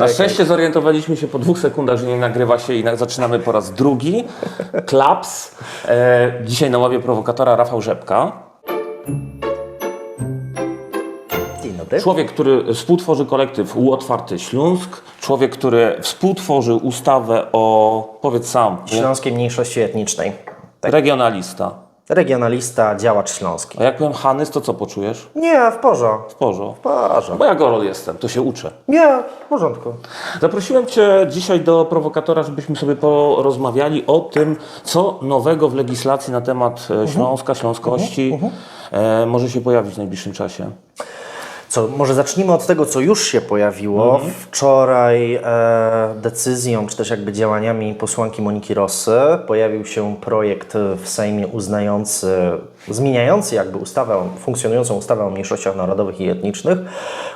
Na szczęście zorientowaliśmy się po dwóch sekundach, że nie nagrywa się i na, zaczynamy po raz drugi. Klaps. E, dzisiaj na ławie prowokatora Rafał Rzepka. Dzień dobry. Człowiek, który współtworzy kolektyw Otwarty Śląsk. Człowiek, który współtworzył ustawę o, powiedz sam, Śląskiej mniejszości etnicznej. Tak. regionalista. Regionalista, działacz śląski. A jak powiem Hanys, to co poczujesz? Nie, w porządku. W porządku. W porządku. Bo ja Gorol jestem, to się uczę. Nie, w porządku. Zaprosiłem Cię dzisiaj do prowokatora, żebyśmy sobie porozmawiali o tym, co nowego w legislacji na temat e, Śląska, śląskości e, może się pojawić w najbliższym czasie. Co, może zacznijmy od tego, co już się pojawiło. Wczoraj e, decyzją, czy też jakby działaniami posłanki Moniki Rosy pojawił się projekt w Sejmie uznający, zmieniający jakby ustawę, funkcjonującą ustawę o mniejszościach narodowych i etnicznych,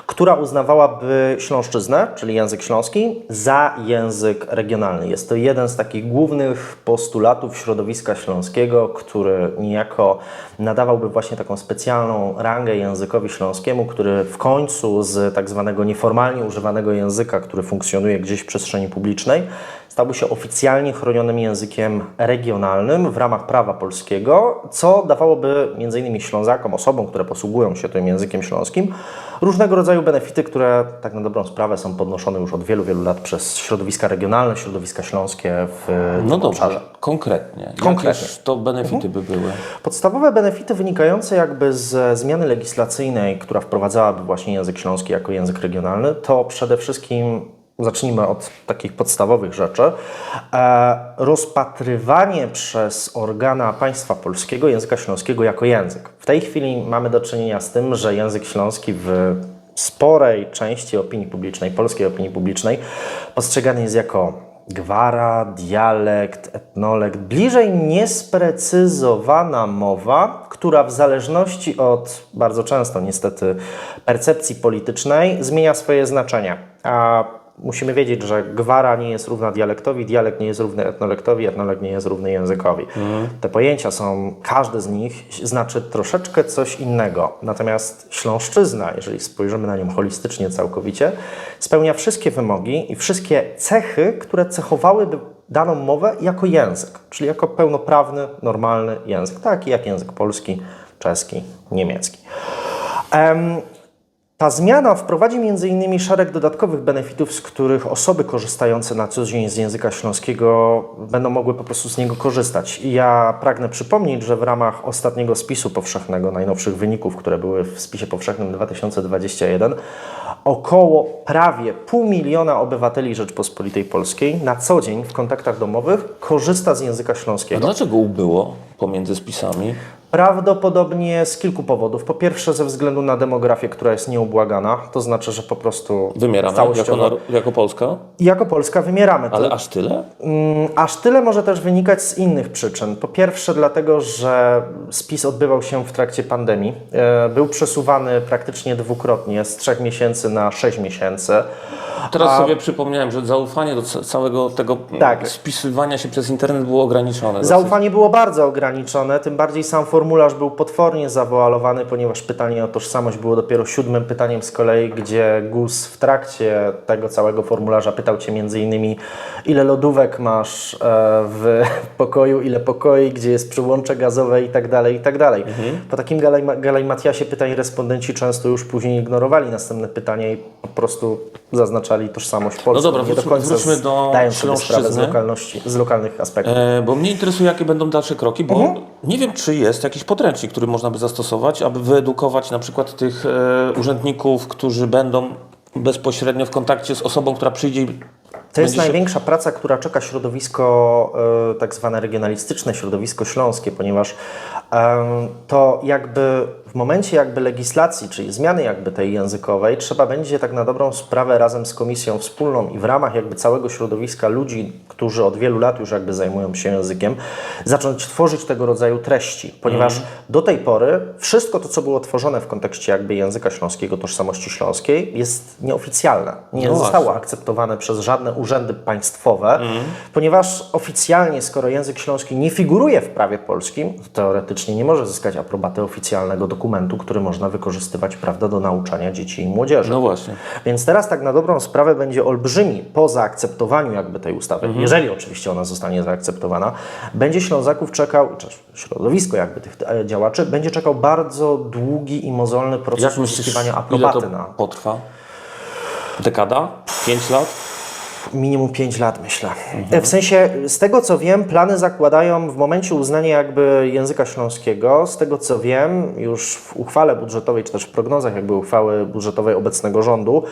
która uznawałaby śląszczyznę, czyli język śląski, za język regionalny. Jest to jeden z takich głównych postulatów środowiska śląskiego, który niejako nadawałby właśnie taką specjalną rangę językowi śląskiemu, który w końcu z tak zwanego nieformalnie używanego języka, który funkcjonuje gdzieś w przestrzeni publicznej, stałby się oficjalnie chronionym językiem regionalnym w ramach prawa polskiego, co dawałoby m.in. Ślązakom, osobom, które posługują się tym językiem śląskim, różnego rodzaju benefity, które tak na dobrą sprawę są podnoszone już od wielu, wielu lat przez środowiska regionalne, środowiska śląskie w No dobrze, obszarze. konkretnie. Konkretnie. To benefity by były? Podstawowe benefity wynikające jakby z zmiany legislacyjnej, która wprowadzałaby właśnie język śląski jako język regionalny, to przede wszystkim zacznijmy od takich podstawowych rzeczy. E, rozpatrywanie przez organa państwa polskiego języka śląskiego jako język. W tej chwili mamy do czynienia z tym, że język śląski w sporej części opinii publicznej, polskiej opinii publicznej, postrzegany jest jako gwara, dialekt, etnolekt, bliżej niesprecyzowana mowa, która w zależności od bardzo często niestety percepcji politycznej zmienia swoje znaczenie. A musimy wiedzieć, że gwara nie jest równa dialektowi, dialekt nie jest równy etnolektowi, etnolekt nie jest równy językowi. Te pojęcia są, każde z nich znaczy troszeczkę coś innego. Natomiast śląszczyzna, jeżeli spojrzymy na nią holistycznie całkowicie, spełnia wszystkie wymogi i wszystkie cechy, które cechowałyby daną mowę jako język, czyli jako pełnoprawny, normalny język, taki jak język polski, czeski, niemiecki. Em, ta zmiana wprowadzi m.in. szereg dodatkowych benefitów, z których osoby korzystające na co dzień z języka śląskiego będą mogły po prostu z niego korzystać. I ja pragnę przypomnieć, że w ramach ostatniego spisu powszechnego, najnowszych wyników, które były w spisie powszechnym 2021, około prawie pół miliona obywateli Rzeczpospolitej Polskiej na co dzień w kontaktach domowych korzysta z języka A śląskiego. dlaczego ubyło pomiędzy spisami? Prawdopodobnie z kilku powodów. Po pierwsze ze względu na demografię, która jest nieubłagana, to znaczy, że po prostu Wymieramy jako, jako Polska? jako Polska wymieramy. To, Ale aż tyle? Mm, Aż tyle może też wynikać z innych przyczyn. Po pierwsze, dlatego, że spis odbywał się w trakcie pandemii. E, Był przesuwany praktycznie dwukrotnie z trzech miesięcy na sześć miesięcy. Teraz A- sobie przypomniałem, że zaufanie do ca- całego tego Tak. spisywania się przez internet było ograniczone. dosyć. Zaufanie było bardzo ograniczone, tym bardziej sam formularz był potwornie zawoalowany, ponieważ pytanie o tożsamość było dopiero siódmym pytaniem z kolei, gdzie GUS w trakcie tego całego formularza pytał Cię między innymi, ile lodówek masz e, w pokoju, ile pokoi, gdzie jest przyłącze gazowe i tak dalej, i tak dalej. Po takim galejma- galejmatiasie pytań respondenci często już później ignorowali następne pytanie i po prostu zaznaczali tożsamość polską. No dobra, nie do wróćmy- końca wróćmy do zdając sobie sprawę z, lokalności, z lokalnych aspektów. E, bo mnie interesuje, jakie będą dalsze kroki, bo Mhm. nie wiem, czy jest jakiś podręcznik, który można by zastosować, aby wyedukować na przykład tych e, urzędników, którzy będą bezpośrednio w kontakcie z osobą, która przyjdzie i To jest będzie się- największa praca, która czeka środowisko e, tak zwane regionalistyczne, środowisko śląskie, ponieważ to jakby w momencie jakby legislacji, czyli zmiany jakby tej językowej, trzeba będzie tak na dobrą sprawę razem z komisją wspólną i w ramach jakby całego środowiska ludzi, którzy od wielu lat już jakby zajmują się językiem, zacząć tworzyć tego rodzaju treści, ponieważ do tej pory wszystko to, co było tworzone w kontekście jakby języka śląskiego, tożsamości śląskiej jest nieoficjalne. Nie No zostało właśnie. akceptowane przez żadne urzędy państwowe, ponieważ oficjalnie, skoro język śląski nie figuruje w prawie polskim, to teoretycznie nie może zyskać aprobaty oficjalnego dokumentu dokumentu, który można wykorzystywać prawda, do nauczania dzieci i młodzieży. No właśnie. Więc teraz tak na dobrą sprawę będzie olbrzymi po zaakceptowaniu jakby tej ustawy, Mhm. jeżeli oczywiście ona zostanie zaakceptowana, będzie Ślązaków czekał, czy środowisko jakby tych e, działaczy, będzie czekał bardzo długi i mozolny proces uzyskiwania ile aprobaty to na potrwa? Dekada? Pięć lat? Minimum 5 lat myślę. Mhm. W sensie, z tego co wiem, plany zakładają w momencie uznania jakby języka śląskiego, z tego co wiem, już w uchwale budżetowej, czy też w prognozach jakby uchwały budżetowej obecnego rządu,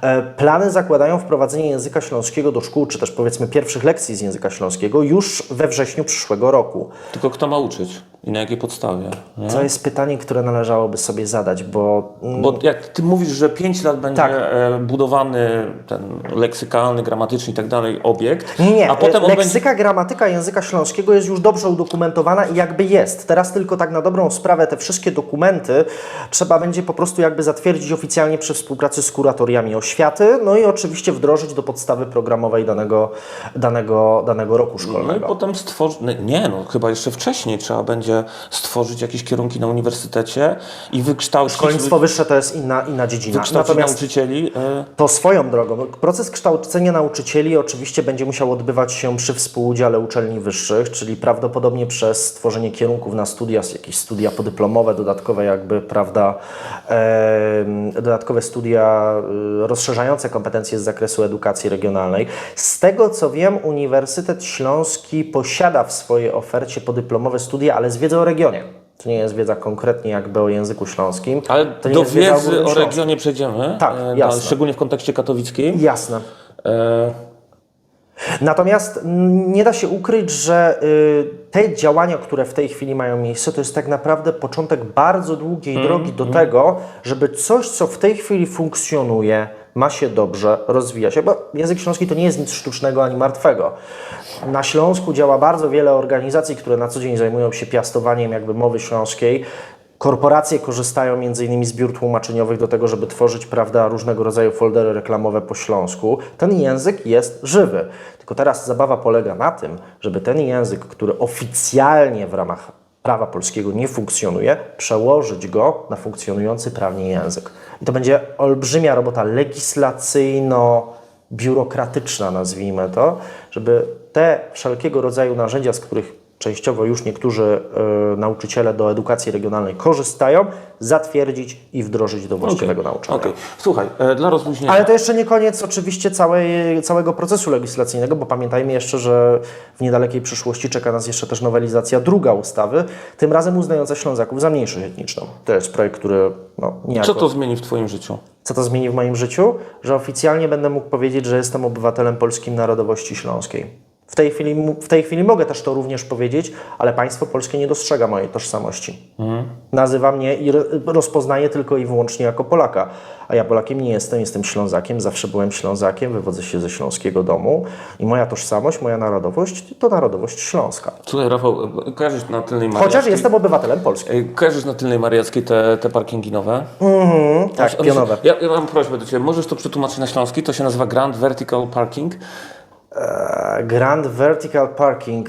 e, plany zakładają wprowadzenie języka śląskiego do szkół, czy też powiedzmy pierwszych lekcji z języka śląskiego już we wrześniu przyszłego roku. Tylko kto ma uczyć? I na jakiej podstawie? Nie? To jest pytanie, które należałoby sobie zadać, bo Bo jak ty mówisz, że 5 lat będzie Tak. e, budowany ten leksykalny, gramatyczny i tak dalej obiekt, Nie, nie. a potem on będzie... Leksyka, gramatyka języka śląskiego jest już dobrze udokumentowana i jakby jest. Teraz tylko tak na dobrą sprawę te wszystkie dokumenty trzeba będzie po prostu jakby zatwierdzić oficjalnie przy współpracy z kuratoriami oświaty, no i oczywiście wdrożyć do podstawy programowej danego, danego, danego roku No i szkolnego. potem stworzyć, nie no, chyba jeszcze wcześniej trzeba będzie stworzyć jakieś kierunki na uniwersytecie i wykształcić, Szkolnictwo wyższe to jest inna, inna dziedzina. wykształcić Natomiast nauczycieli. E, To swoją drogą. Proces kształcenia nauczycieli oczywiście będzie musiał odbywać się przy współudziale uczelni wyższych, czyli prawdopodobnie przez stworzenie kierunków na studia, jakieś studia podyplomowe, dodatkowe jakby, prawda, dodatkowe studia y, rozszerzające kompetencje z zakresu edukacji regionalnej. Z tego co wiem, Uniwersytet Śląski posiada w swojej ofercie podyplomowe studia, ale z wiedzą o regionie. To nie jest wiedza konkretnie jakby o języku śląskim. ale to nie do wiedzy o regionie przejdziemy, Tak, jasne. szczególnie w kontekście katowickim. Jasne. E, Natomiast mm, nie da się ukryć, że y, te działania, które w tej chwili mają miejsce, to jest tak naprawdę początek bardzo długiej Mm, drogi do tego, żeby coś, co w tej chwili funkcjonuje, ma się dobrze, rozwija się. Bo język śląski to nie jest nic sztucznego ani martwego. Na Śląsku działa bardzo wiele organizacji, które na co dzień zajmują się piastowaniem jakby mowy śląskiej. Korporacje korzystają m.in. z biur tłumaczeniowych do tego, żeby tworzyć prawda, różnego rodzaju foldery reklamowe po śląsku. Ten język jest żywy. Tylko teraz zabawa polega na tym, żeby ten język, który oficjalnie w ramach prawa polskiego nie funkcjonuje, przełożyć go na funkcjonujący prawnie język. I to będzie olbrzymia robota legislacyjno-biurokratyczna, nazwijmy to, żeby te wszelkiego rodzaju narzędzia, z których częściowo już niektórzy e, nauczyciele do edukacji regionalnej korzystają, zatwierdzić i wdrożyć do właściwego nauczania. Okej. Słuchaj, e, dla rozluźnienia. Ale to jeszcze nie koniec oczywiście całej, całego procesu legislacyjnego, bo pamiętajmy jeszcze, że w niedalekiej przyszłości czeka nas jeszcze też nowelizacja druga ustawy, tym razem uznająca Ślązaków za mniejszość etniczną. To jest projekt, który no, niejako... Co to zmieni w Twoim życiu? Co to zmieni w moim życiu? Że oficjalnie będę mógł powiedzieć, że jestem obywatelem polskim narodowości śląskiej. W tej, chwili, w tej chwili mogę też to również powiedzieć, ale państwo polskie nie dostrzega mojej tożsamości. Nazywa mnie i ro- rozpoznaje tylko i wyłącznie jako Polaka. A ja Polakiem nie jestem, jestem Ślązakiem, zawsze byłem Ślązakiem, wywodzę się ze śląskiego domu i moja tożsamość, moja narodowość to narodowość śląska. Słuchaj, Rafał, kojarzysz na Tylnej Mariackiej... Chociaż jestem obywatelem polskim. Kojarzysz na Tylnej Mariackiej te, te parkingi nowe? Tak, One- pionowe. Ja, ja mam prośbę do Ciebie, możesz to przetłumaczyć na śląski? To się nazywa Grand Vertical Parking. Grand Vertical Parking.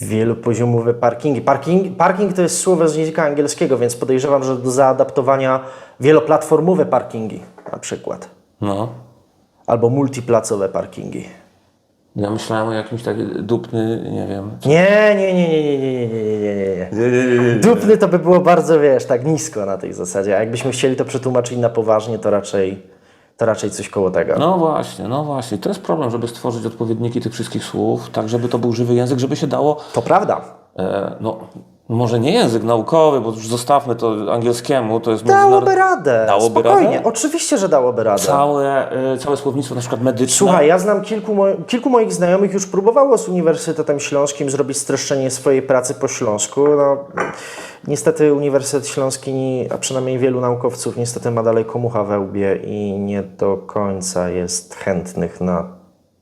Wielopoziomowe parkingi. Parking, parking to jest słowo z języka angielskiego, więc podejrzewam, że do zaadaptowania wieloplatformowe parkingi na przykład. No. Albo multiplacowe parkingi. Ja myślałem o jakimś takim dupny, nie wiem. Nie, nie, nie, nie, nie, nie, nie, nie, nie, nie. Dupny to by było bardzo, wiesz, tak nisko na tej zasadzie. A jakbyśmy chcieli to przetłumaczyć na poważnie, to raczej, to raczej coś koło tego. No właśnie, no właśnie. To jest problem, żeby stworzyć odpowiedniki tych wszystkich słów, tak żeby to był żywy język, żeby się dało, To prawda. e, no może nie język naukowy, bo już zostawmy to angielskiemu, to jest Dałoby radę. Dałoby Spokojnie. radę? Oczywiście, że dałoby radę. Całe, e, całe słownictwo na przykład medyczne. Słuchaj, ja znam kilku, mo- kilku moich znajomych już próbowało z Uniwersytetem Śląskim zrobić streszczenie swojej pracy po śląsku. No, niestety Uniwersytet Śląski, a przynajmniej wielu naukowców, niestety ma dalej komucha we łbie i nie do końca jest chętnych na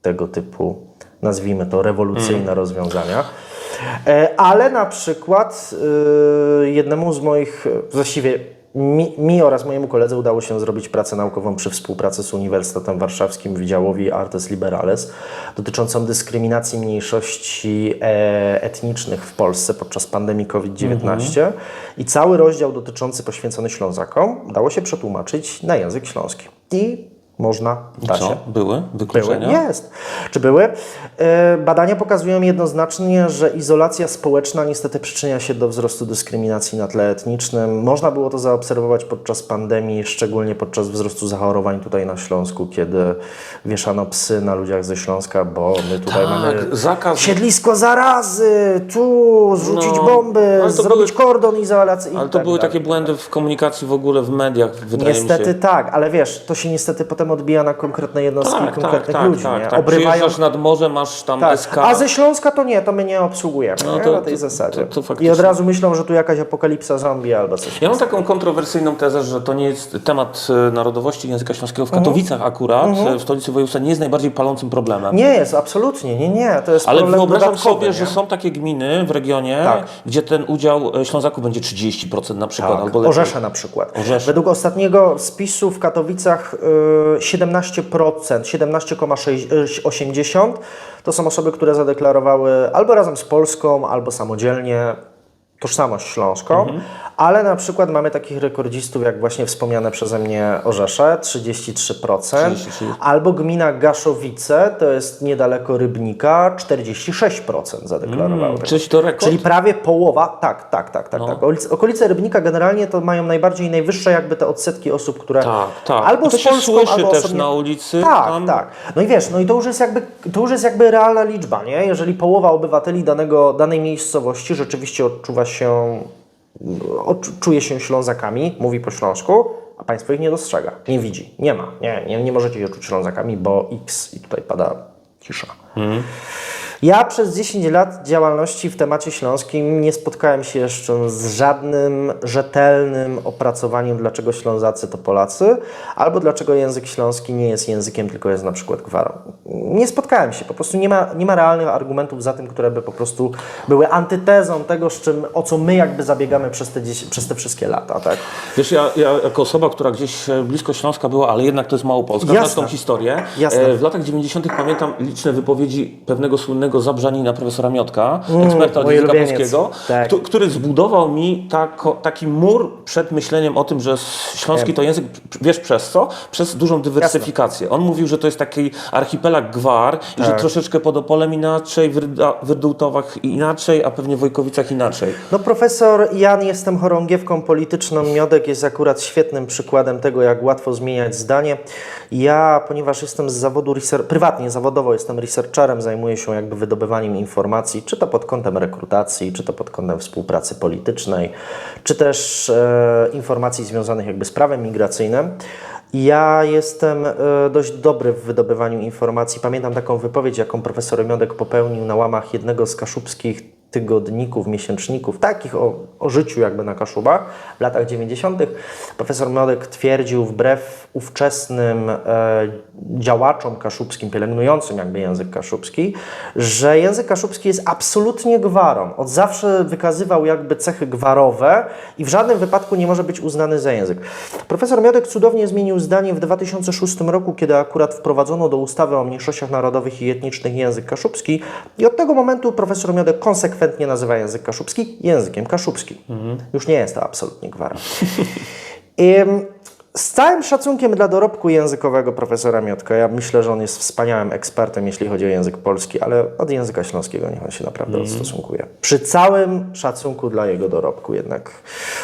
tego typu, nazwijmy to, rewolucyjne rozwiązania. E, Ale na przykład y, jednemu z moich, właściwie mi, mi oraz mojemu koledze udało się zrobić pracę naukową przy współpracy z Uniwersytetem Warszawskim Wydziałowi Artes Liberales dotyczącą dyskryminacji mniejszości e, etnicznych w Polsce podczas pandemii COVID-19 i cały rozdział dotyczący poświęcony Ślązakom udało się przetłumaczyć na język śląski. I można, da Co? się. Były Były? wykluczenia? Jest. Czy były? E, Badania pokazują jednoznacznie, że izolacja społeczna niestety przyczynia się do wzrostu dyskryminacji na tle etnicznym. Można było to zaobserwować podczas pandemii, szczególnie podczas wzrostu zachorowań tutaj na Śląsku, kiedy wieszano psy na ludziach ze Śląska, bo my tutaj mamy Tak, zakaz siedlisko zarazy, tu zrzucić No, bomby, zrobić były- kordon izolacyjny. Ale to tak były dalej. takie błędy w komunikacji w ogóle w mediach, wydaje mi Niestety się. tak, ale wiesz, to się niestety potem odbija na konkretne jednostki Tak, tak, konkretnych tak, ludzi. tak, nie? tak. Obrywają nad morze, masz tam Tak. SK. A ze Śląska to nie, to my nie obsługujemy No nie? to- na tej to- zasadzie. to- I od razu myślą, że tu jakaś apokalipsa zombie albo coś. Ja mam taką kontrowersyjną tezę, że to nie jest temat e, narodowości języka śląskiego w Katowicach akurat, e, w stolicy województwa, nie jest najbardziej palącym problemem. Nie jest, absolutnie, nie, nie. To jest Ale problem wyobrażam sobie, nie? że są takie gminy w regionie, Tak. gdzie ten udział e, Ślązaków będzie 30% na przykład, albo Tak, lepiej. Orzesze na przykład. Orzesze. Według ostatniego spisu w Katowicach y, 17%, 17,80% to są osoby, które zadeklarowały albo razem z Polską, albo samodzielnie tożsamość śląską, Mhm. ale na przykład mamy takich rekordzistów, jak właśnie wspomniane przeze mnie Orzesze, 33%, 33. albo gmina Gaszowice, to jest niedaleko Rybnika, 46% zadeklarowały. tego. Czyś to rekord? Czyli prawie połowa, tak, tak, tak, tak. No. tak. Okolice, Rybnika generalnie to mają najbardziej najwyższe jakby te odsetki osób, które Tak, tak. albo I to z się Polską, słyszy albo też osobnie... na ulicy. Tak, tam. tak. No i wiesz, no i to już jest jakby, to już jest jakby realna liczba, nie? Jeżeli połowa obywateli danego, danej miejscowości rzeczywiście odczuwa się, odczu- czuje się Ślązakami, mówi po śląsku, a państwo ich nie dostrzega, nie widzi, nie ma, nie, nie, nie możecie się czuć Ślązakami, bo X i tutaj pada cisza. Ja przez 10 lat działalności w temacie śląskim nie spotkałem się jeszcze z żadnym rzetelnym opracowaniem, dlaczego Ślązacy to Polacy, albo dlaczego język śląski nie jest językiem, tylko jest na przykład gwarą. Nie spotkałem się, po prostu nie ma, nie ma realnych argumentów za tym, które by po prostu były antytezą tego, z czym, o co my jakby zabiegamy przez te, 10, przez te wszystkie lata, tak? Wiesz, ja, ja jako osoba, która gdzieś e, blisko Śląska była, ale jednak to jest Małopolska, znasz tą historię. Jasne. E, W latach 90. pamiętam liczne wypowiedzi pewnego słynnego zabrzanina profesora Miotka, eksperta od języka polskiego, Tak. któ- który zbudował mi tako, taki mur przed myśleniem o tym, że śląski to język, wiesz przez co? Przez dużą dywersyfikację. On mówił, że to jest taki archipelag gwar i Tak. że troszeczkę pod Opolem inaczej, w Rydułtowach inaczej, a pewnie w Wojkowicach inaczej. No profesor Jan, jestem chorągiewką polityczną. Miodek jest akurat świetnym przykładem tego, jak łatwo zmieniać zdanie. Ja, ponieważ jestem z zawodu, prywatnie, zawodowo jestem researcherem, zajmuję się jakby wydobywaniem informacji, czy to pod kątem rekrutacji, czy to pod kątem współpracy politycznej, czy też e, informacji związanych jakby z prawem migracyjnym. Ja jestem e, dość dobry w wydobywaniu informacji. Pamiętam taką wypowiedź, jaką profesor Miodek popełnił na łamach jednego z kaszubskich tygodników, miesięczników, takich o, o życiu jakby na Kaszubach w latach 90. Profesor Miodek twierdził wbrew ówczesnym e, działaczom kaszubskim, pielęgnującym jakby język kaszubski, że język kaszubski jest absolutnie gwarą. Od zawsze wykazywał jakby cechy gwarowe i w żadnym wypadku nie może być uznany za język. Profesor Miodek cudownie zmienił zdanie w 2006 roku, kiedy akurat wprowadzono do ustawy o mniejszościach narodowych i etnicznych język kaszubski i od tego momentu profesor Miodek konsekwentnie nazywa język kaszubski językiem kaszubskim. Już nie jest to absolutnie gwara. Ym, Z całym szacunkiem dla dorobku językowego profesora Miotka, ja myślę, że on jest wspaniałym ekspertem, jeśli chodzi o język polski, ale od języka śląskiego niech on się naprawdę odstosunkuje. Przy całym szacunku dla jego dorobku jednak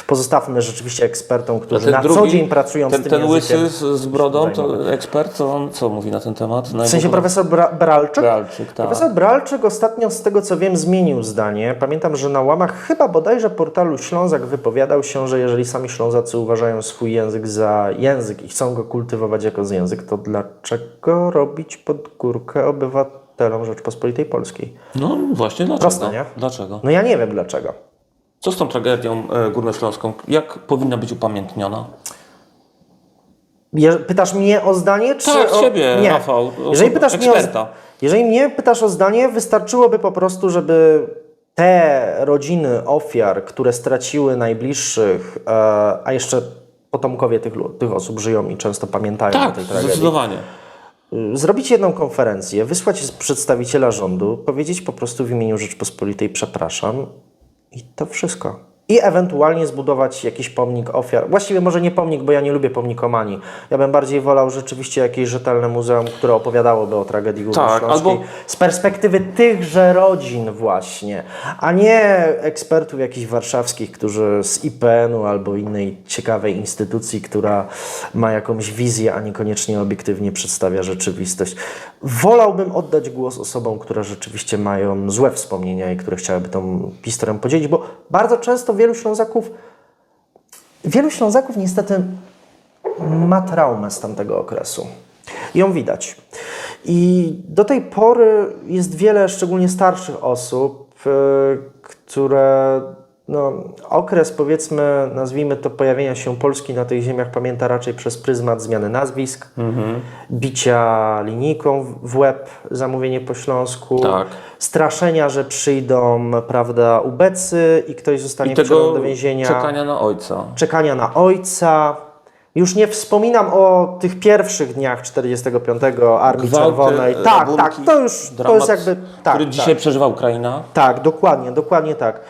pozostawmy rzeczywiście ekspertom, którzy na co drugi, dzień pracują ten, z tym ten językiem. łysy z, brodą, to ekspert, to on co mówi na ten temat? W sensie profesor Bra- Bralczyk? Bralczyk, tak. Profesor Bralczyk ostatnio, z tego co wiem, zmienił zdanie. Pamiętam, że na łamach chyba bodajże portalu Ślązak wypowiadał się, że jeżeli sami Ślązacy uważają swój język za język i chcą go kultywować jako z język, to dlaczego robić pod górkę obywatelom Rzeczpospolitej Polskiej? No właśnie, dlaczego? Proste, nie? Dlaczego? No ja nie wiem dlaczego. Co z tą tragedią e, górnośląską? Jak powinna być upamiętniona? Je, pytasz mnie o zdanie? Czy Tak, o... ciebie, nie. Rafał, o- Jeżeli pytasz, mnie eksperta. o, jeżeli mnie pytasz o zdanie, wystarczyłoby po prostu, żeby te rodziny ofiar, które straciły najbliższych, e, a jeszcze potomkowie tych, tych osób żyją i często pamiętają o Tak, tej tragedii. zdecydowanie. Zrobić jedną konferencję, wysłać przedstawiciela rządu, powiedzieć po prostu w imieniu Rzeczpospolitej przepraszam i to wszystko. I ewentualnie zbudować jakiś pomnik ofiar. Właściwie może nie pomnik, bo ja nie lubię pomnikomanii. Ja bym bardziej wolał rzeczywiście jakieś rzetelne muzeum, które opowiadałoby o tragedii Tak, górnośląskiej albo- z perspektywy tychże rodzin właśnie, a nie ekspertów jakichś warszawskich, którzy z IPN-u albo innej ciekawej instytucji, która ma jakąś wizję, a niekoniecznie obiektywnie przedstawia rzeczywistość. Wolałbym oddać głos osobom, które rzeczywiście mają złe wspomnienia i które chciałyby tą historię podzielić, bo bardzo często wielu Ślązaków wielu Ślązaków niestety ma traumę z tamtego okresu. Ją widać. I do tej pory jest wiele, szczególnie starszych osób, e, które no, okres, powiedzmy, nazwijmy to, pojawienia się Polski na tych ziemiach pamięta raczej przez pryzmat zmiany nazwisk, bicia linijką w- łeb, zamówienie po śląsku, Tak. straszenia, że przyjdą, prawda, ubecy i ktoś zostanie tego do więzienia czekania na ojca. czekania na ojca. Już nie wspominam o tych pierwszych dniach 45 Armii Gwałty, Czerwonej. Tak, rabunki, tak, to już to dramat, jest jakby. Tak, który tak, dzisiaj przeżywa Ukraina. tak, dokładnie, dokładnie tak.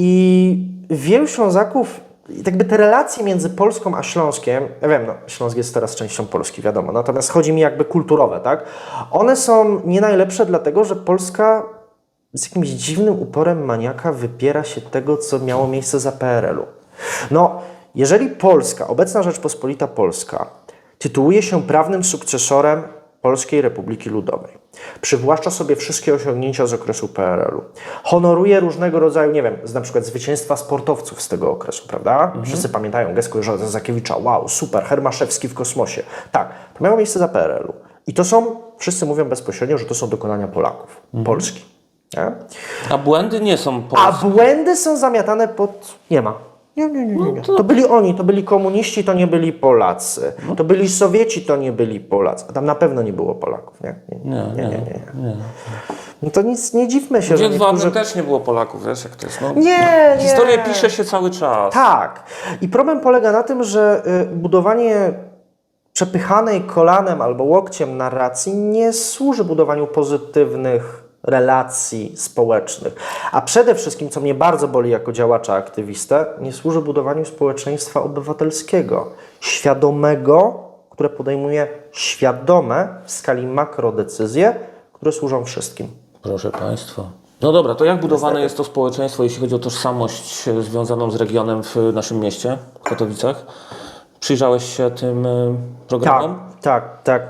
I wielu Ślązaków, jakby te relacje między Polską a Śląskiem, ja wiem, no, Śląsk jest teraz częścią Polski, wiadomo, natomiast chodzi mi jakby kulturowe, tak? One są nie najlepsze, dlatego że Polska z jakimś dziwnym uporem maniaka wypiera się tego, co miało miejsce za PRL-u. No, jeżeli Polska, obecna Rzeczpospolita Polska, tytułuje się prawnym sukcesorem Polskiej Republiki Ludowej, przywłaszcza sobie wszystkie osiągnięcia z okresu PRL-u, honoruje różnego rodzaju, nie wiem, na przykład zwycięstwa sportowców z tego okresu, prawda? Wszyscy pamiętają Gesko Zakiewicza, wow, super, Hermaszewski w kosmosie. Tak, to miało miejsce za PRL-u. I to są, wszyscy mówią bezpośrednio, że to są dokonania Polaków, Polski. Nie? A błędy nie są A polskie. błędy są zamiatane pod. Nie ma. Nie, nie, nie, nie. nie. To byli oni, to byli komuniści, to nie byli Polacy. To byli Sowieci, to nie byli Polacy. A tam na pewno nie było Polaków, nie? Nie, nie, nie. nie, nie. No to nic, nie dziwmy się, Gdzie dwa niektórzy... też nie było Polaków, wiesz jak to jest. No, Nie, nie. Historię pisze się cały czas. Tak. I problem polega na tym, że y, budowanie przepychanej kolanem albo łokciem narracji nie służy budowaniu pozytywnych relacji społecznych. A przede wszystkim, co mnie bardzo boli jako działacza aktywistę, nie służy budowaniu społeczeństwa obywatelskiego, świadomego, które podejmuje świadome w skali makro decyzje, które służą wszystkim. Proszę Państwa. No dobra, to jak budowane jest to społeczeństwo, jeśli chodzi o tożsamość e, związaną z regionem w naszym mieście, w Katowicach? Przyjrzałeś się tym e, Tak, programom? tak, tak.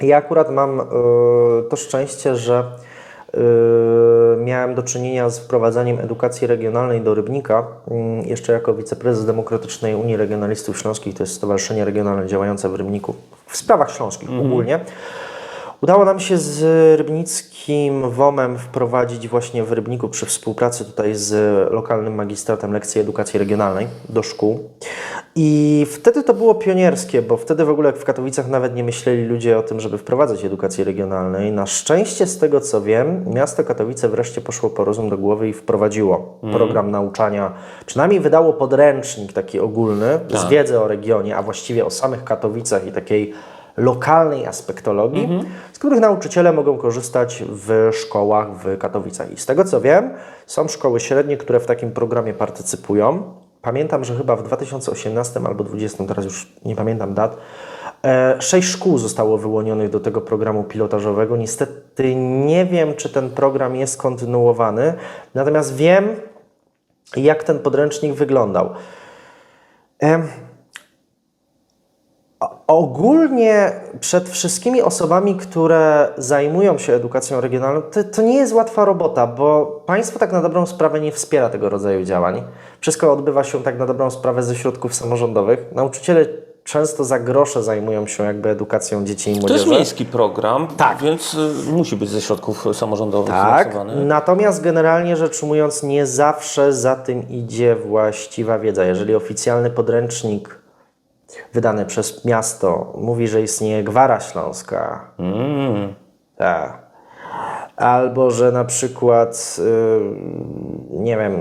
Ja akurat mam y, to szczęście, że y, miałem do czynienia z wprowadzaniem edukacji regionalnej do Rybnika, y, jeszcze jako wiceprezes Demokratycznej Unii Regionalistów Śląskich, to jest stowarzyszenie regionalne działające w Rybniku w sprawach śląskich ogólnie. Udało nam się z rybnickim WOM-em wprowadzić właśnie w Rybniku przy współpracy tutaj z lokalnym magistratem lekcji edukacji regionalnej do szkół. I wtedy to było pionierskie, bo wtedy w ogóle jak w Katowicach nawet nie myśleli ludzie o tym, żeby wprowadzać edukację regionalnej. Na szczęście z tego co wiem, miasto Katowice wreszcie poszło po rozum do głowy i wprowadziło program nauczania, przynajmniej wydało podręcznik taki ogólny z wiedzy o regionie, a właściwie o samych Katowicach i takiej lokalnej aspektologii, z których nauczyciele mogą korzystać w szkołach w Katowicach. I z tego co wiem, są szkoły średnie, które w takim programie partycypują. Pamiętam, że chyba w 2018 albo 2020, teraz już nie pamiętam dat, e, sześć szkół zostało wyłonionych do tego programu pilotażowego. Niestety nie wiem, czy ten program jest kontynuowany, natomiast wiem, jak ten podręcznik wyglądał. Ogólnie przed wszystkimi osobami, które zajmują się edukacją regionalną, to, to nie jest łatwa robota, bo państwo tak na dobrą sprawę nie wspiera tego rodzaju działań. Wszystko odbywa się tak na dobrą sprawę ze środków samorządowych. Nauczyciele często za grosze zajmują się jakby edukacją dzieci i To młodzieży. jest miejski program, Tak. więc y, musi być ze środków samorządowych Tak, finansowany. natomiast generalnie rzecz ujmując, nie zawsze za tym idzie właściwa wiedza. Jeżeli oficjalny podręcznik wydany przez miasto mówi, że istnieje gwara śląska, Mm. tak, Albo, że na przykład, y, nie wiem,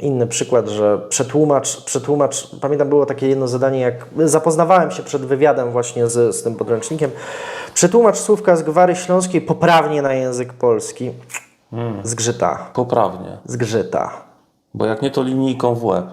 inny przykład, że przetłumacz, przetłumacz, pamiętam było takie jedno zadanie, jak zapoznawałem się przed wywiadem właśnie z, z tym podręcznikiem, przetłumacz słówka z gwary śląskiej poprawnie na język polski. Zgrzyta, Poprawnie. zgrzyta, Bo jak nie, to linijką w łeb.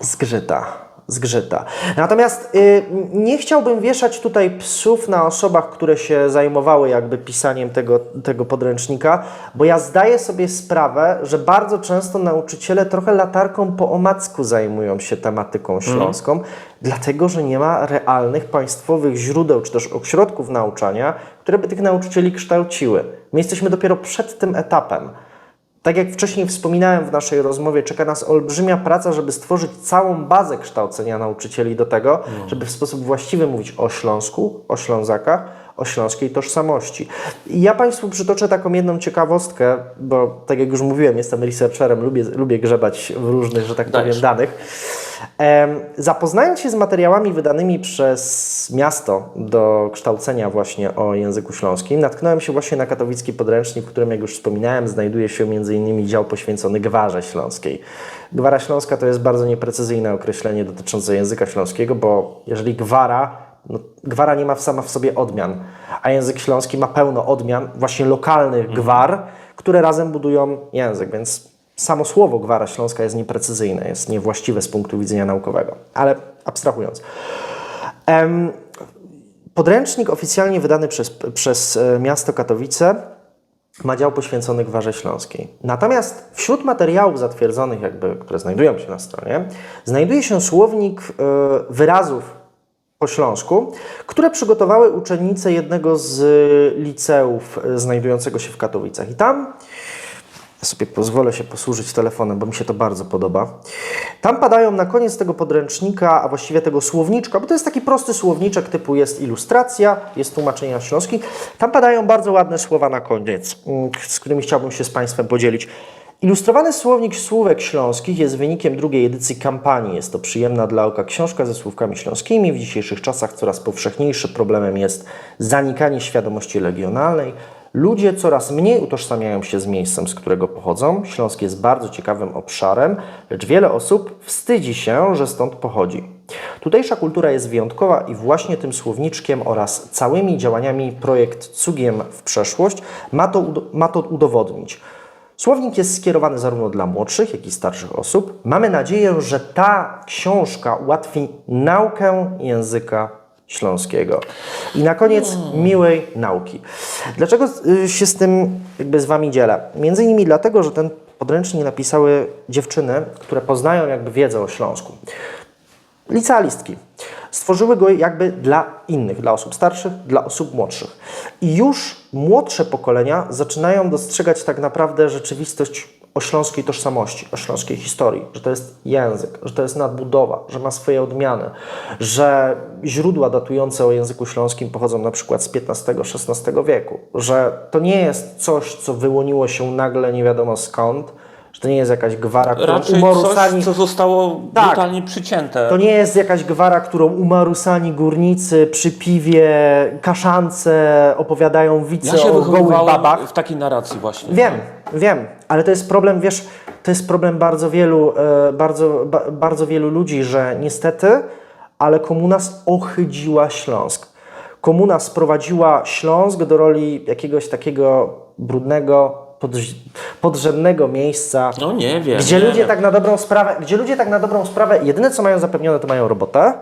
zgrzyta, zgrzyta. Natomiast y, nie chciałbym wieszać tutaj psów na osobach, które się zajmowały jakby pisaniem tego, tego podręcznika, bo ja zdaję sobie sprawę, że bardzo często nauczyciele trochę latarką po omacku zajmują się tematyką śląską, dlatego że nie ma realnych państwowych źródeł czy też ośrodków nauczania, które by tych nauczycieli kształciły. My jesteśmy dopiero przed tym etapem. Tak jak wcześniej wspominałem w naszej rozmowie, czeka nas olbrzymia praca, żeby stworzyć całą bazę kształcenia nauczycieli do tego, żeby w sposób właściwy mówić o Śląsku, o Ślązakach, o śląskiej tożsamości. I ja Państwu przytoczę taką jedną ciekawostkę, bo tak jak już mówiłem, jestem researcherem, lubię, lubię grzebać w różnych, że tak powiem, danych. Zapoznając się z materiałami wydanymi przez miasto do kształcenia właśnie o języku śląskim, natknąłem się właśnie na katowicki podręcznik, w którym, jak już wspominałem, znajduje się m.in. dział poświęcony gwarze śląskiej. Gwara śląska to jest bardzo nieprecyzyjne określenie dotyczące języka śląskiego, bo jeżeli gwara, no, gwara nie ma sama w sobie odmian, a język śląski ma pełno odmian, właśnie lokalnych gwar, które razem budują język, więc samo słowo gwara śląska jest nieprecyzyjne, jest niewłaściwe z punktu widzenia naukowego. Ale abstrahując. Podręcznik oficjalnie wydany przez, przez e, miasto Katowice ma dział poświęcony gwarze śląskiej. Natomiast wśród materiałów zatwierdzonych, jakby, które znajdują się na stronie, znajduje się słownik e, wyrazów po śląsku, które przygotowały uczennice jednego z liceów e, znajdującego się w Katowicach. I tam ja sobie pozwolę się posłużyć telefonem, bo mi się to bardzo podoba. Tam padają na koniec tego podręcznika, a właściwie tego słowniczka, bo to jest taki prosty słowniczek typu jest ilustracja, jest tłumaczenie na śląski. Tam padają bardzo ładne słowa na koniec, mm, z którymi chciałbym się z Państwem podzielić. Ilustrowany słownik słówek śląskich jest wynikiem drugiej edycji kampanii. Jest to przyjemna dla oka książka ze słówkami śląskimi. W dzisiejszych czasach coraz powszechniejszym problemem jest zanikanie świadomości regionalnej. Ludzie coraz mniej utożsamiają się z miejscem, z którego pochodzą. Śląsk jest bardzo ciekawym obszarem, lecz wiele osób wstydzi się, że stąd pochodzi. Tutejsza kultura jest wyjątkowa i właśnie tym słowniczkiem oraz całymi działaniami projekt Cugiem w przeszłość ma to, ma to udowodnić. Słownik jest skierowany zarówno dla młodszych, jak i starszych osób. Mamy nadzieję, że ta książka ułatwi naukę języka śląskiego. I na koniec miłej nauki. Dlaczego y, się z tym jakby z Wami dzielę? Między innymi dlatego, że ten podręcznik napisały dziewczyny, które poznają jakby wiedzę o Śląsku. Licealistki. Stworzyły go jakby dla innych, dla osób starszych, dla osób młodszych. I już młodsze pokolenia zaczynają dostrzegać tak naprawdę rzeczywistość o śląskiej tożsamości, o śląskiej historii, że to jest język, że to jest nadbudowa, że ma swoje odmiany, że źródła datujące o języku śląskim pochodzą na przykład z XV-XVI wieku, że to nie jest coś, co wyłoniło się nagle nie wiadomo skąd, że to nie jest jakaś gwara, którą Raczej umorusani... coś, co zostało Tak. brutalnie przycięte. To nie jest jakaś gwara, którą umarusani górnicy przy piwie, kaszance opowiadają wice Ja się o gołych babach. w takiej narracji właśnie. Wiem, wiem, ale to jest problem, wiesz, to jest problem bardzo wielu, e, bardzo, ba, bardzo wielu ludzi, że niestety, ale komuna ochydziła Śląsk. Komuna sprowadziła Śląsk do roli jakiegoś takiego brudnego, podrz- podrzędnego miejsca, No nie wiem. gdzie nie ludzie wiem. tak na dobrą sprawę, gdzie ludzie tak na dobrą sprawę, jedyne co mają zapewnione, to mają robotę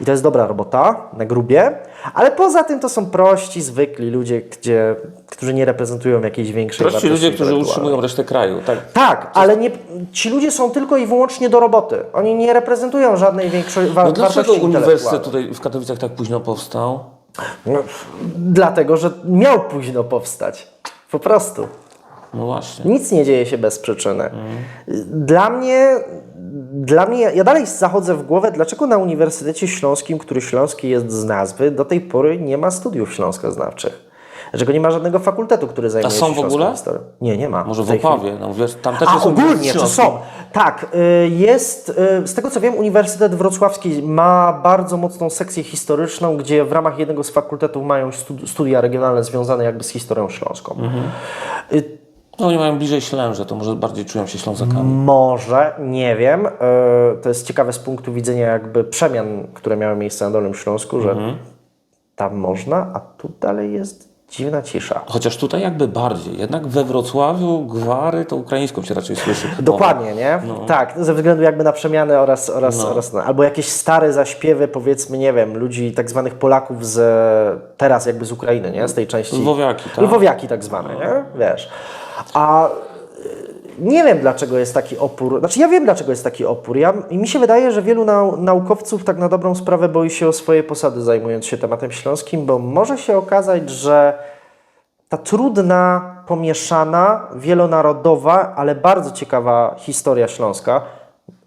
i to jest dobra robota, na grubie, ale poza tym to są prości, zwykli ludzie, gdzie, którzy nie reprezentują jakiejś większej Prości ludzie, którzy utrzymują resztę kraju. Tak. Tak, ale nie, ci ludzie są tylko i wyłącznie do roboty. Oni nie reprezentują żadnej większej wa- No dlaczego wartości uniwersytet tutaj w Katowicach tak późno powstał? No, dlatego, że miał późno powstać. Po prostu. No właśnie. Nic nie dzieje się bez przyczyny. Dla mnie, dla mnie, ja dalej zachodzę w głowę, dlaczego na Uniwersytecie Śląskim, który śląski jest z nazwy, do tej pory nie ma studiów śląskoznawczych. Dlaczego nie ma żadnego fakultetu, który zajmuje są się w ogóle? historią? Nie, nie ma. Może w chwili. Opawie, no wiesz, tam też A jest ogólnie, czy są? Tak, y, jest, y, z tego co wiem, Uniwersytet Wrocławski ma bardzo mocną sekcję historyczną, gdzie w ramach jednego z fakultetów mają stu- studia regionalne związane jakby z historią śląską. Mhm. No oni mają bliżej Ślęże, to może bardziej czują się Ślązakami. Może, nie wiem. Y, To jest ciekawe z punktu widzenia jakby przemian, które miały miejsce na Dolnym Śląsku, że Mhm. tam można, a tu dalej jest dziwna cisza. Chociaż tutaj jakby bardziej. Jednak we Wrocławiu gwary to ukraińską się raczej słyszy. Dokładnie, nie? No. Tak, ze względu jakby na przemiany oraz, oraz, oraz no. albo jakieś stare zaśpiewy, powiedzmy, nie wiem, ludzi tak zwanych Polaków z teraz jakby z Ukrainy, nie? Z tej części. Lwowiaki, tak. Lwowiaki tak zwane, nie? Wiesz. A y, nie wiem, dlaczego jest taki opór. Znaczy, ja wiem, dlaczego jest taki opór. Ja, mi się wydaje, że wielu nau, naukowców tak na dobrą sprawę boi się o swoje posady, zajmując się tematem śląskim, bo może się okazać, że ta trudna, pomieszana, wielonarodowa, ale bardzo ciekawa historia śląska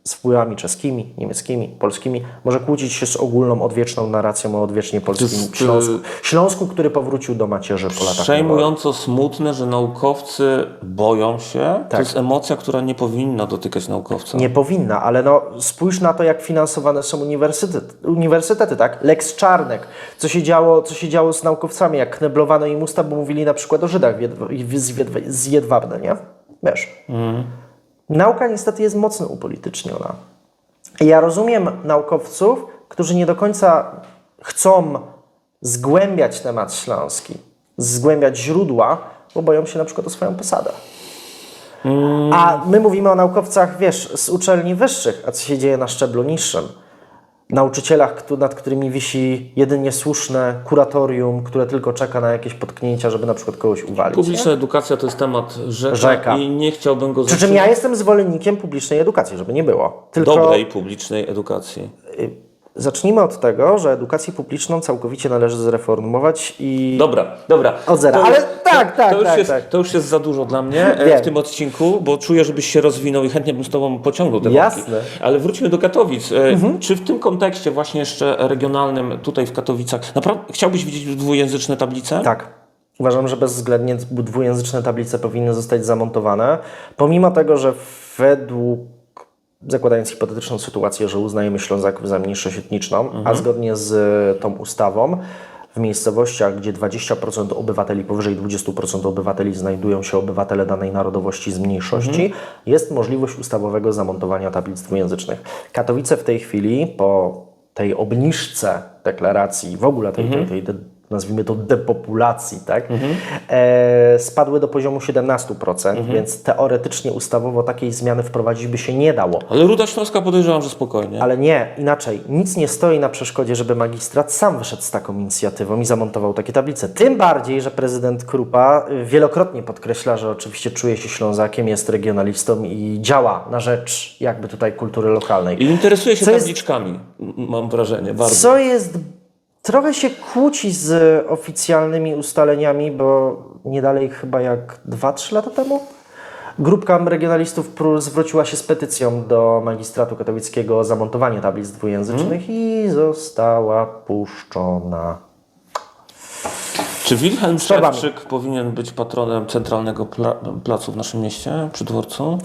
z wpływami czeskimi, niemieckimi, polskimi, może kłócić się z ogólną, odwieczną narracją o odwiecznie polskim jest, Śląsku. Śląsku, który powrócił do macierzy po latach. Przejmująco smutne, że naukowcy boją się. To Tak. jest emocja, która nie powinna dotykać naukowca. Nie powinna, ale no, spójrz na to, jak finansowane są uniwersytety, uniwersytety tak? Lex Czarnek, co się, działo, co się działo z naukowcami, jak kneblowano im usta, bo mówili na przykład o Żydach z, Jedw- z Jedwabne, nie? Wiesz. Nauka niestety jest mocno upolityczniona. Ja rozumiem naukowców, którzy nie do końca chcą zgłębiać temat śląski, zgłębiać źródła, bo boją się na przykład o swoją posadę. A my mówimy o naukowcach, wiesz, z uczelni wyższych, a co się dzieje na szczeblu niższym? Nauczycielach, nad którymi wisi jedynie słuszne kuratorium, które tylko czeka na jakieś potknięcia, żeby na przykład kogoś uwalić. Publiczna edukacja to jest temat rzeka, Rzeka. i nie chciałbym go Przy czym zatrzymać. ja jestem zwolennikiem publicznej edukacji, żeby nie było. Tylko Dobrej publicznej edukacji. Zacznijmy od tego, że edukację publiczną całkowicie należy zreformować i Dobra, dobra. Od zera. To Ale tak, tak, to już tak, jest, tak. To już jest za dużo dla mnie e, Wiem. w tym odcinku, bo czuję, żebyś się rozwinął i chętnie bym z Tobą pociągnął te Jasne. wątki. Ale wróćmy do Katowic. E, Czy w tym kontekście właśnie jeszcze regionalnym, tutaj w Katowicach, naprawdę chciałbyś widzieć dwujęzyczne tablice? Tak. Uważam, że bezwzględnie dwujęzyczne tablice powinny zostać zamontowane, pomimo tego, że według, zakładając hipotetyczną sytuację, że uznajemy Ślązaków za mniejszość etniczną, a zgodnie z tą ustawą, w miejscowościach, gdzie 20% obywateli, powyżej 20% obywateli znajdują się obywatele danej narodowości z mniejszości, jest możliwość ustawowego zamontowania tablic dwujęzycznych. Katowice w tej chwili, po tej obniżce deklaracji, w ogóle tej, tej, tej de, nazwijmy to depopulacji, tak, e, spadły do poziomu 17%, więc teoretycznie ustawowo takiej zmiany wprowadzić by się nie dało. Ale Ruda Śląska podejrzewam, że spokojnie. Ale nie, inaczej. Nic nie stoi na przeszkodzie, żeby magistrat sam wyszedł z taką inicjatywą i zamontował takie tablice. Tym bardziej, że prezydent Krupa y, wielokrotnie podkreśla, że oczywiście czuje się Ślązakiem, jest regionalistą i działa na rzecz jakby tutaj kultury lokalnej. I interesuje się Co jest- tabliczkami, m- mam wrażenie, bardzo. Co jest. Trochę się kłóci z oficjalnymi ustaleniami, bo nie dalej chyba jak 2-3 lata temu grupka regionalistów zwróciła się z petycją do magistratu katowickiego o zamontowanie tablic dwujęzycznych i została puszczona. Czy Wilhelm. Szewczyk powinien być patronem centralnego pla placu w naszym mieście, przy dworcu?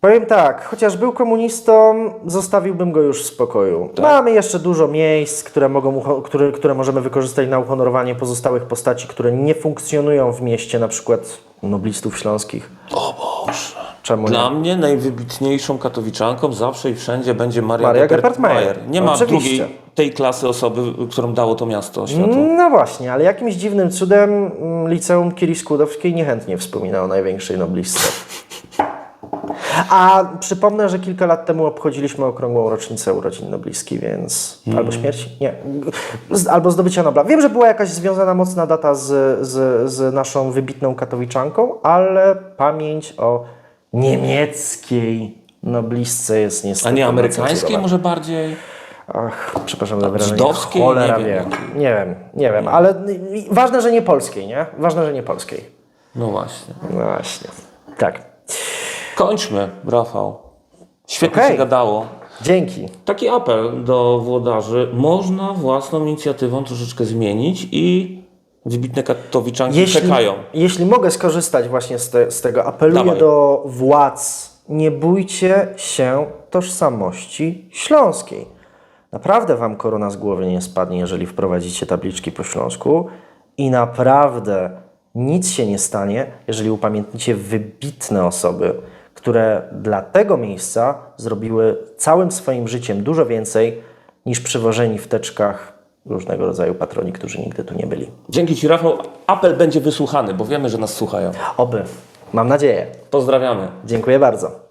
Powiem tak, chociaż był komunistą, zostawiłbym go już w spokoju. Mamy jeszcze dużo miejsc, które, mogą, które, które możemy wykorzystać na uhonorowanie pozostałych postaci, które nie funkcjonują w mieście, na przykład noblistów śląskich. O Boże. Czemu nie? Dla mnie najwybitniejszą katowiczanką zawsze i wszędzie będzie Maria, Maria Gepard-Mayer. Nie ma Oczywiście. drugiej tej klasy osoby, którą dało to miasto światu. No właśnie, ale jakimś dziwnym cudem mm, liceum Kiri Skłodowskiej niechętnie wspomina o największej noblistce. A przypomnę, że kilka lat temu obchodziliśmy okrągłą rocznicę urodzin noblistki, więc albo śmierci? Nie. Albo zdobycia Nobla. Wiem, że była jakaś związana mocna data z, z, z naszą wybitną katowiczanką, ale pamięć o niemieckiej noblistce jest niestety... A nie amerykańskiej może bardziej? Ach, przepraszam za wyrażenie. żydowskiej? Cholera Nie wie. wiem, Nie wiem, nie wiem, ale ważne, że nie polskiej, nie? Ważne, że nie polskiej. No właśnie. No właśnie. Tak. Kończmy, Rafał. Świetnie Okej. się gadało. Dzięki. Taki apel do włodarzy. Można własną inicjatywą troszeczkę zmienić i wybitne katowiczanki Jeśli, czekają. jeśli mogę skorzystać właśnie z, te, z tego, apeluję Dawaj. do władz, nie bójcie się tożsamości śląskiej. Naprawdę Wam korona z głowy nie spadnie, jeżeli wprowadzicie tabliczki po śląsku i naprawdę nic się nie stanie, jeżeli upamiętnicie wybitne osoby, które dla tego miejsca zrobiły całym swoim życiem dużo więcej niż przywożeni w teczkach różnego rodzaju patroni, którzy nigdy tu nie byli. Dzięki Ci, Rafał. Apel będzie wysłuchany, bo wiemy, że nas słuchają. Oby. Mam nadzieję. Pozdrawiamy. Dziękuję bardzo.